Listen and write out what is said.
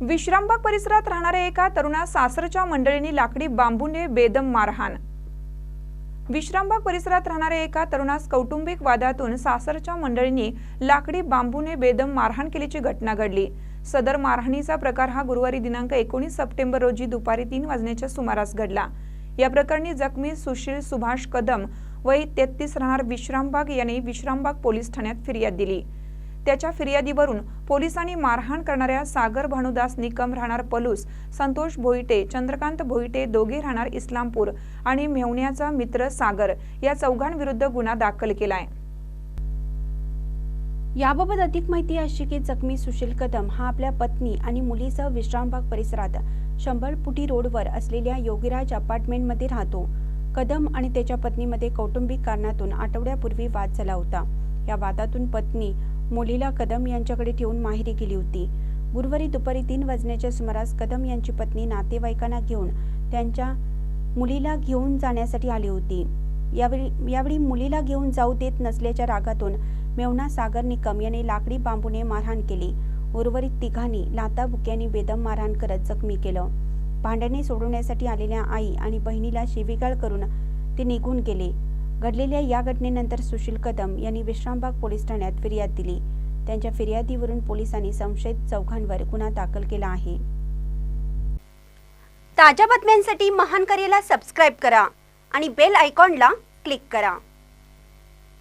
विश्रामबाग परिसरात राहणाऱ्या एका तरुणास सासरच्या मंडळींनी लाकडी बांबूने बेदम मारहाण. विश्रामबाग परिसरात राहणाऱ्या एका तरुणास कौटुंबिक वादातून सासरच्या मंडळींनी लाकडी बांबूने बेदम मारहाण केल्याची घटना घडली. सदर मारहाणीचा प्रकार हा गुरुवारी दिनांक एकोणीस सप्टेंबर रोजी दुपारी तीन वाजण्याच्या सुमारास घडला. या प्रकरणी जखमी सुशील सुभाष कदम वय तेहतीस राहणार विश्रामबाग यांनी विश्रामबाग पोलीस ठाण्यात फिर्याद दिली. त्याच्या फिर्यादीवरून पोलिसांनी मारहाण करणाऱ्या सागर भानुदास निकम राहणार पलूस संतोष भोईटे चंद्रकांत भोईटे दोघे राहणार इस्लामपूर आणि मेवण्याचा मित्र सागर या चौघांविरुद्ध गुन्हा दाखल केलाय. याबाबत अधिक माहिती अशी की जखमी सुशील कदम हा आपल्या पत्नी आणि मुलीसह विश्रामबाग परिसरात शंभर फुटी रोडवर असलेल्या योगीराज अपार्टमेंटमध्ये राहतो. कदम आणि त्याच्या पत्नीमध्ये कौटुंबिक कारणातून आठवड्यापूर्वी वाद झाला होता. या वादातून पत्नी मुलीला कदम यांच्याकडे ठेवून माहेरी गेली होती. गुरुवारी दुपारी तीन वाजण्याच्या सुमारास कदम यांची पत्नी नातेवाईकांना घेऊन त्यांच्या मुलीला घेऊन जाण्यासाठी आली होती. यावेळी यावेळी मुलीला घेऊन जाऊ देत नसल्याच्या रागातून मेवना सागर निकम याने लाकडी बांबूने मारहाण केली. उर्वरित तिघांनी लाता बुक्यांनी बेदम मारहाण करत जखमी केलं. भांडणे सोडवण्यासाठी आलेल्या आई आणि बहिणीला शिवीगाळ करून ते निघून गेले. घडलेल्या या घटनेनंतर सुशील कदम यांनी विश्रामबाग पोलीस ठाण्यात फिर्याद दिली. त्यांच्या फिर्यादीवरून पोलिसांनी संशयित चौघांवर गुन्हा दाखल केला आहे. ताज्या बातम्यांसाठी महान करेला सबस्क्राईब करा आणि बेल आयकॉनला क्लिक करा.